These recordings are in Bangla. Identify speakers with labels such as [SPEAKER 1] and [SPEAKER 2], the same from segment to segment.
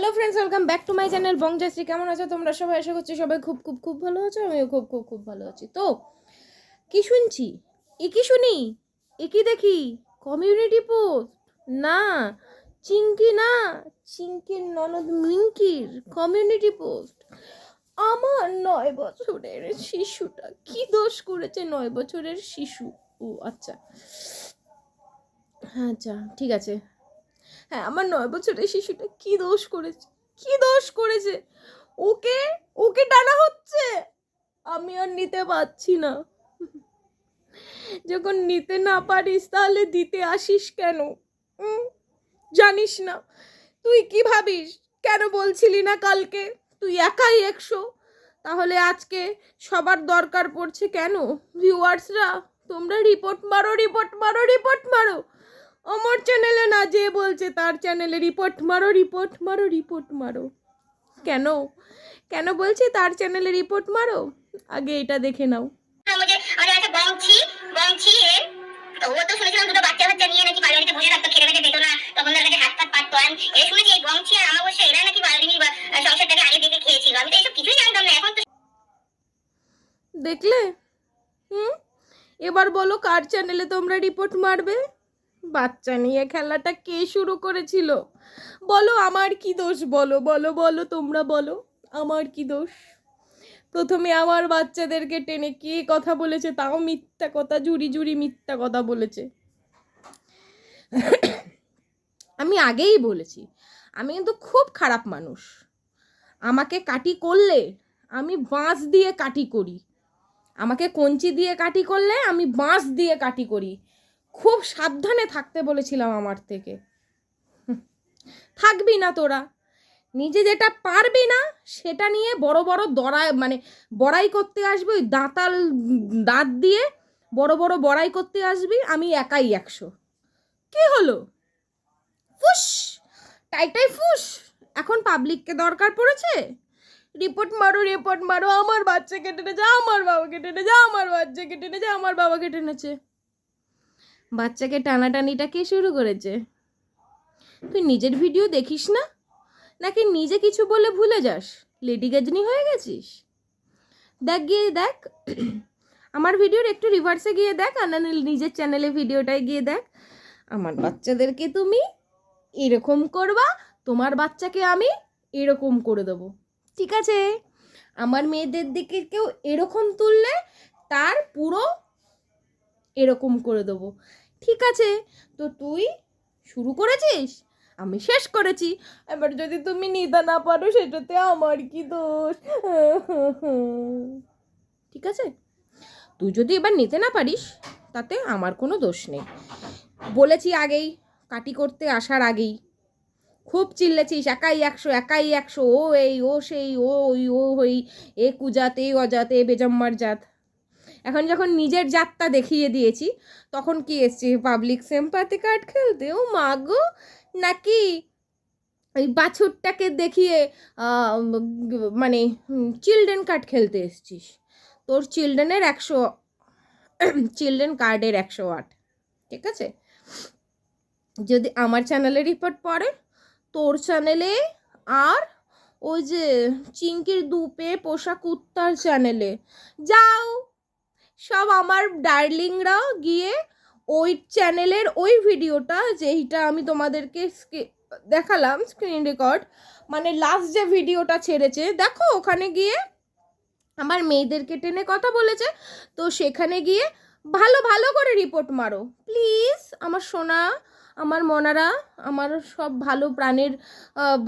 [SPEAKER 1] Hello friends welcome back to my channel বংজাশ্রী কেমন আছো তোমরা? সবাই আশা করছি সবাই খুব খুব খুব ভালো আছো। আমিও খুব খুব খুব ভালো আছি। তো, কি শুনছি? এ কি শুনি? এ কি দেখি? কমিউনিটি পোস্ট না চিঙ্কি না চিঙ্কির ননদ মিঙ্কির কমিউনিটি পোস্ট আমার নয় বছরের শিশুটা কি দোষ করেছে নয় বছরের শিশু? ও আচ্ছা। হ্যাঁ আচ্ছা ঠিক আছে। হ্যাঁ আমার নয় বছরের শিশুটা কি দোষ করেছে? কি দোষ করেছে? ওকে ওকে টানা হচ্ছে। আমি আর নিতে পারছি না। যখন নিতে না পারিস তাহলে দিতে আসিস কেন? জানিস না। তুই কি ভাবিস? কেন বলছিলি না কালকে? তুই একাই একশো। তাহলে আজকে সবার দরকার পড়ছে কেন? ভিউয়ার্সরা তোমরা রিপোর্ট মারো রিপোর্ট মারো রিপোর্ট মারো। আমার চ্যানেলে না যে বলছে তার চ্যানেলে রিপোর্ট মারো রিপোর্ট মারো রিপোর্ট মারো। কেন? কেন বলছি তার চ্যানেলে রিপোর্ট মারো? আগে এটা দেখে নাও।
[SPEAKER 2] ও তো শুনেছিলাম দুটো বাচ্চা বাচ্চা নিয়ে নাকি বাড়িতে বসে থাকতো খেতে খেতে পেতো না তখন তার কাছে হাত পাত পাততো আর এ শুনেছি এই বংশী আর আমাবস্যা এরা নাকি বাড়ির সংসারটাকে আগে দেখে খেয়েছিল। আমি তো এইসব কিছুই জানতাম না এখন তো
[SPEAKER 1] দেখলে? হুম? এবার বলো কার চ্যানেলে তোমরা রিপোর্ট মারবে? বাচ্চা নিয়ে খেলাটা কে শুরু করেছিল? বলো, আমার কি দোষ? বলো বলো বলো, তোমরা বলো, আমার কি দোষ? প্রথমে আমার বাচ্চাদেরকে টেনে কে কথা বলেছে? তাও মিথ্যা কথা, জুড়ি জুড়ি মিথ্যা কথা বলেছে। আমি আগেই বলেছি, আমি কিন্তু খুব খারাপ মানুষ। আমাকে কাটি করলে আমি বাঁশ দিয়ে কাটি করি। আমাকে কঞ্চি দিয়ে কাটি করলে আমি বাঁশ দিয়ে কাটি করি। খুব সাবধানে থাকতে বলেছিলাম আমার থেকে। থাকবি না তোরা। নিজে যেটা পারবি না, সেটা নিয়ে বড় বড় দড়াই মানে বড়াই করতে আসবি, ওই দাঁতাল, দাঁত দিয়ে বড় বড় বড়াই করতে আসবি, আমি একাই একশো। কি হলো? ফুস! টাইটাই ফুস! এখন পাবলিককে দরকার পড়েছে? রিপোর্ট মারো রিপোর্ট মারো, আমার বাচ্চাকে টেনেছে আমার বাবাকে টেনেছে আমার বাচ্চাকে টেনেছে আমার বাবাকে টেনেছে বাচ্চাকে টানাটানিটা কে শুরু করেছে। তুই নিজের ভিডিও দেখিস না? নাকি নিজে কিছু বলে ভুলে যাস? লেডি গাজনি হয়ে গেছিস? দেখ গিয়ে দেখ। আমার ভিডিওর একটু রিভার্সে গিয়ে দেখ আর নিজের চ্যানেলে ভিডিওটায় গিয়ে দেখ। আমার বাচ্চাদেরকে তুমি এরকম করবা, তোমার বাচ্চাকে আমি এরকম করে দেবো। ঠিক আছে? আমার মেয়েদের দিকে কেউ এরকম তুললে তার পুরো এরকম করে দেবো। ঠিক আছে, তো তুই শুরু করেছিস? আমি শেষ করেছি। এবার যদি তুমি নিতে না পারো, সেটাতে আমার কি দোষ? ঠিক আছে? তুই যদি এবার নিতে না পারিস, তাতে আমার কোনো দোষ নেই। বলেছি আগেই, কাটি করতে আসার আগেই। খুব চিল্লেছিস, একাই একশো একাই একশো, ও এই, ও সেই, ও ওই, ও হই, এ কুজাত, অজাত, বেজম্মার জাত। এখন যখন নিজের জাতটা দেখিয়ে দিয়েছি, তখন কি এসছে? পাবলিক সেম্পাথি কার্ড খেলতে? ও মা গো! নাকি ওই বাছুরটাকে দেখিয়ে মানে চিলড্রেন কার্ড খেলতে এসছিস? তোর চিলড্রেনের একশো চিলড্রেন কার্ডের একশো আট। ঠিক আছে? যদি আমার চ্যানেলে রিপোর্ট পড়ে, তোর চ্যানেলে আর ওই যে চিঙ্কির দুপে পোষা কুত্তার চ্যানেলে যাও! সব আমার ডার্লিংরাও গিয়ে ওই চ্যানেলের ওই ভিডিওটা যেইটা আমি তোমাদেরকে দেখালাম স্ক্রিন রেকর্ড মানে লাস্ট যে ভিডিওটা ছেড়েছে, দেখো ওখানে গিয়ে আমার মেয়েদেরকে টেনে কথা বলেছে, তো সেখানে গিয়ে ভালো ভালো করে রিপোর্ট মারো। প্লিজ আমার সোনা, আমার মনারা, আমার সব ভালো প্রাণের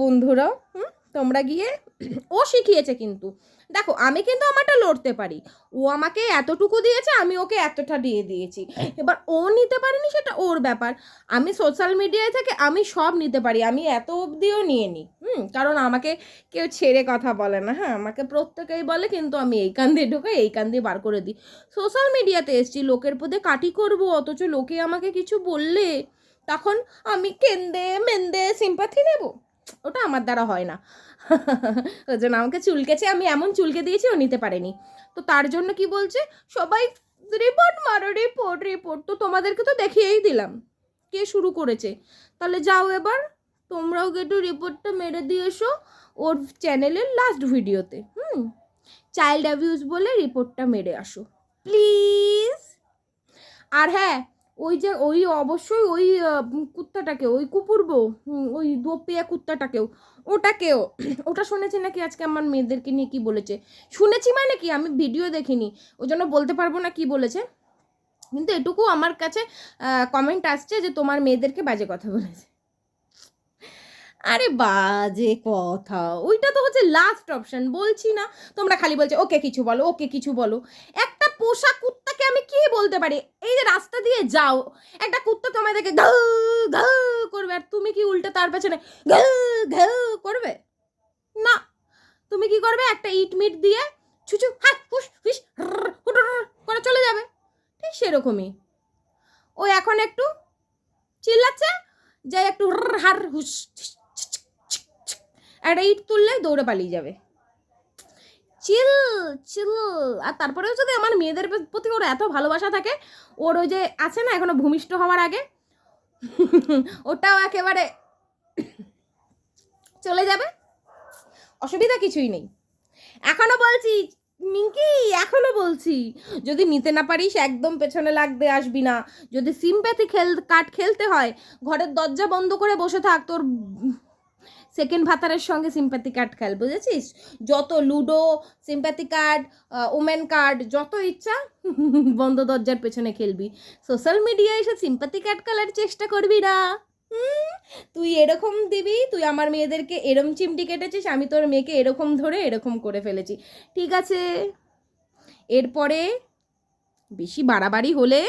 [SPEAKER 1] বন্ধুরা হুম, তোমরা গিয়ে ও শিখিয়েছে কিন্তু। দেখো, আমি কিন্তু আমারটা লড়তে পারি। ও আমাকে এতটুকু দিয়েছে, আমি ওকে এতটা দিয়ে দিয়েছি। এবার ও নিতে পারেনি, সেটা ওর ব্যাপার। আমি সোশ্যাল মিডিয়ায় থেকে আমি সব নিতে পারি, আমি এত অবধিও নিয়ে নিই হুম? কারণ আমাকে কেউ ছেড়ে কথা বলে না হ্যাঁ? আমাকে প্রত্যেকেই বলে, কিন্তু আমি এই কান দিয়ে ঢোকে এই কান দিয়ে বার করে দিই। সোশ্যাল মিডিয়াতে এসছি, লোকের পদে কাটি করব, অথচ লোকে আমাকে কিছু বললে, তখন আমি কেন্দে মেন্দে সিম্পাথি নেব। ওটা আমার দ্বারা হয় না। ওই জন্য আমাকে চুলকেছে, আমি এমন চুলকে দিয়েছি ও নিতে পারেনি। তো তার জন্য কি বলছে? সবাই রিপোর্ট মারো, রিপোর্ট রিপোর্ট। তো তোমাদেরকে তো দেখিয়েই দিলাম। কে শুরু করেছে? তাহলে যাও এবার, তোমরাও একটু রিপোর্টটা মেরে দিয়ে এসো ওর চ্যানেলের লাস্ট ভিডিওতে। হুম? চাইল্ড অ্যাবিউজ বলে রিপোর্টটা মেরে আসো। প্লিজ আর হ্যাঁ ওই যে ওই অবশ্যই ওই কুত্তাটাকে ওই কুকুরবো হুম, ওই দোপিয়া কুত্তাটাকেও। ওটাকেও ওটা শুনেছি নাকি আজকে আমার মেয়েদেরকে নিয়ে কি বলেছে? শুনেছি মানে কি? আমি ভিডিও দেখিনি। ওই জন্য বলতে পারব না কি বলেছে। কিন্তু এটুকু আমার কাছে কমেন্ট আসছে যে তোমার মেয়েদেরকে বাজে কথা বলেছে। আরে বাজে কথা। ওইটা তো হচ্ছে লাস্ট অপশন বলছি না তোমরা খালি বলছো ওকে কিছু বলো ওকে কিছু বলো। একটা পোষা কুত্তাকে বলতে পারি এই যে রাস্তা দিয়ে যাও একটা কুত্তা ঘাউ ঘাউ করবে আর তুমি কি উল্টে তার পেছনে করবে না তুমি কি করবে একটা ইট মিট দিয়ে ছুচু হুস রর, হুটুর করে চলে যাবে ঠিক সেরকমই ও এখন একটু চিল্লাচ্ছে যে একটু হার হুস। একটা ইট তুললে দৌড়ে পালিয়ে যাবে চিল চিল। আর তারপরেও যদি আমার মেয়েদের প্রতি ওর এত ভালোবাসা থাকে, ওর ওই যে আছে না, এখনও ভূমিষ্ঠ হওয়ার আগে, ওটাও একেবারে চলে যাবে। অসুবিধা কিছুই নেই। এখনও বলছি, মিঙ্কি, এখনও বলছি, যদি নিতে না পারিস, একদম পেছনে লাগতে আসবি না। যদি সিম্প্যাথি খেল কার্ড খেলতে হয়, ঘরের দরজা বন্ধ করে বসে থাক, তোর সেকেন্ড ভাতারের সঙ্গে সিম্প্যাথি কার্ড খেল, বুঝেছিস? যত ludo sympathy card women card যত ইচ্ছা, বন্ধ দরজার পেছনে খেলবি। সোশ্যাল মিডিয়ায় এসে সিম্প্যাথি কার্ড খেলার চেষ্টা করবি না। তুই এরকম দিবি, তুই আমার মেয়েদেরকে এরম চিমটি কেটেছিস, আমি তোর মেয়েকে এরকম ধরে এরকম করে ফেলেছি। ঠিক আছে? এরপরে বেশি বাড়াবাড়ি হলে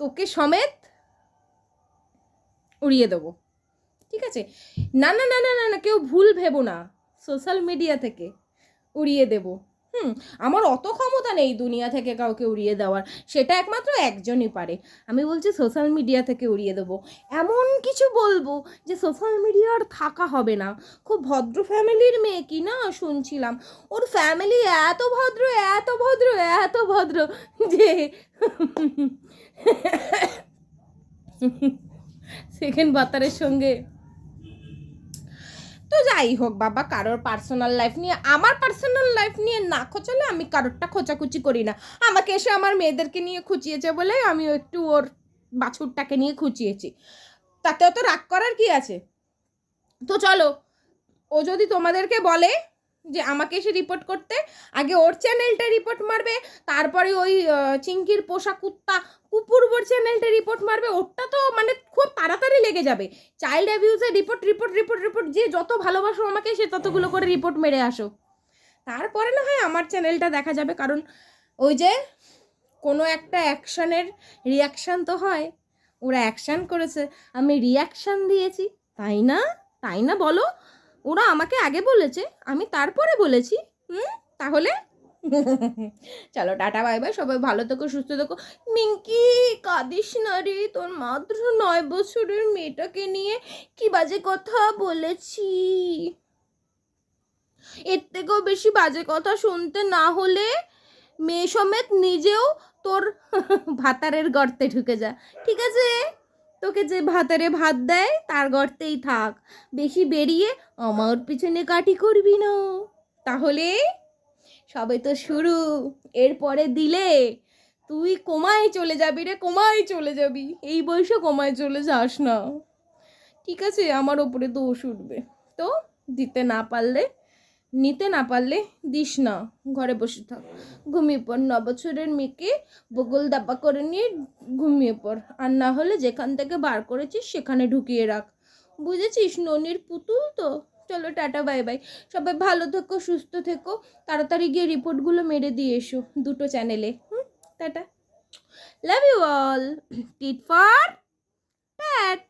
[SPEAKER 1] তোকে সমেত উড়িয়ে দেবো। ঠিক আছে? না না না না না না, কেউ ভুল ভেবো না। সোশ্যাল মিডিয়া থেকে উড়িয়ে দেব। হুম, আমার অত ক্ষমতা নেই দুনিয়া থেকে কাউকে উড়িয়ে দেওয়ার। সেটা একমাত্র একজনই পারে। আমি বলছি সোশ্যাল মিডিয়া থেকে উড়িয়ে দেবো। এমন কিছু বলব যে সোশ্যাল মিডিয়া আর থাকা হবে না। খুব ভদ্র ফ্যামিলির মেয়ে কি না শুনছিলাম। ওর ফ্যামিলি এত ভদ্র এত ভদ্র এত ভদ্র যে সেকেন্ড বাতারের সঙ্গে তো যাই হোক, বাবা, কারোর পার্সোনাল লাইফ নিয়ে, আমার পার্সোনাল লাইফ নিয়ে না খোঁচালে আমি কারোরটা খোঁচাখুচি করি না। আমাকে এসে আমার মেয়েদেরকে নিয়ে খুঁচিয়েছে বলে আমি একটু ওর বাছুরটাকে নিয়ে খুঁচিয়েছি। তাতেও তো রাগ করার কি আছে? তো চলো, ও যদি তোমাদেরকে বলে যে আমাকে এসে রিপোর্ট করতে, আগে ওর চ্যানেলটা রিপোর্ট মারবে, তারপরে ওই চিঙ্কির পোষা কুত্তা কুকুরবোর চ্যানেলটা রিপোর্ট মারবে ওটা তো মানে খুব তাড়াতাড়ি লেগে যাবে। চাইল্ড অ্যাবিউজের রিপোর্ট রিপোর্ট রিপোর্ট রিপোর্ট যে যত ভালোবাসো আমাকে, সে ততগুলো করে রিপোর্ট মেরে আসো। তারপরে না হয় আমার চ্যানেলটা দেখা যাবে, কারণ ওই যে কোনো একটা অ্যাকশানের রিয়াকশান তো হয়। ওরা অ্যাকশান করেছে, আমি রিয়াকশান দিয়েছি। তাই না? তাই না বলো? ওরা আমাকে আগে বলেছে, আমি তারপরে বলেছি। হুম? তাহলে চলো, টাটা বাই বাই সবাই ভালো থেকো, সুস্থ থেকো। মিঙ্কি, কাঁদিস না রে, তোর মাত্র নয় বছরের মেয়েটাকে নিয়ে কি বাজে কথা বলেছি? এর থেকেও বেশি বাজে কথা শুনতে না হলে মেয়ে সমেত নিজেও তোর ভাতারের গর্তে ঢুকে যা। ঠিক আছে? তোকে যে ভাতারে ভাত দেয়, তার গর্তেই থাক। বেশি বেরিয়ে আমার পিছনে কাটি করবি না। তাহলে সবে তো শুরু। এরপরে দিলে তুই কোমায় চলে যাবি রে, কোমায় চলে যাবি। এই বয়সে কোমায় চলে যাস না। ঠিক আছে, আমার ওপরে দোষ উঠবে। তো দিতে না পারলে, নিতে না পারলে দিস না। ঘরে বসে থাক। ঘুমিয়ে পড়। ন বছরের মেয়েকে বগল দাপা করে নিয়ে ঘুমিয়ে পড়। আর না হলে যেখান থেকে বার করেছিস সেখানে ঢুকিয়ে রাখ। বুঝেছিস? ননির পুতুল তো। চলো, টাটা, বাই বাই। সবাই ভালো থেকো, সুস্থ থেকো। তাড়াতাড়ি গিয়ে রিপোর্টগুলো মেরে দিয়ে এসো দুটো চ্যানেলে হুম, tata. Love you all tit for pat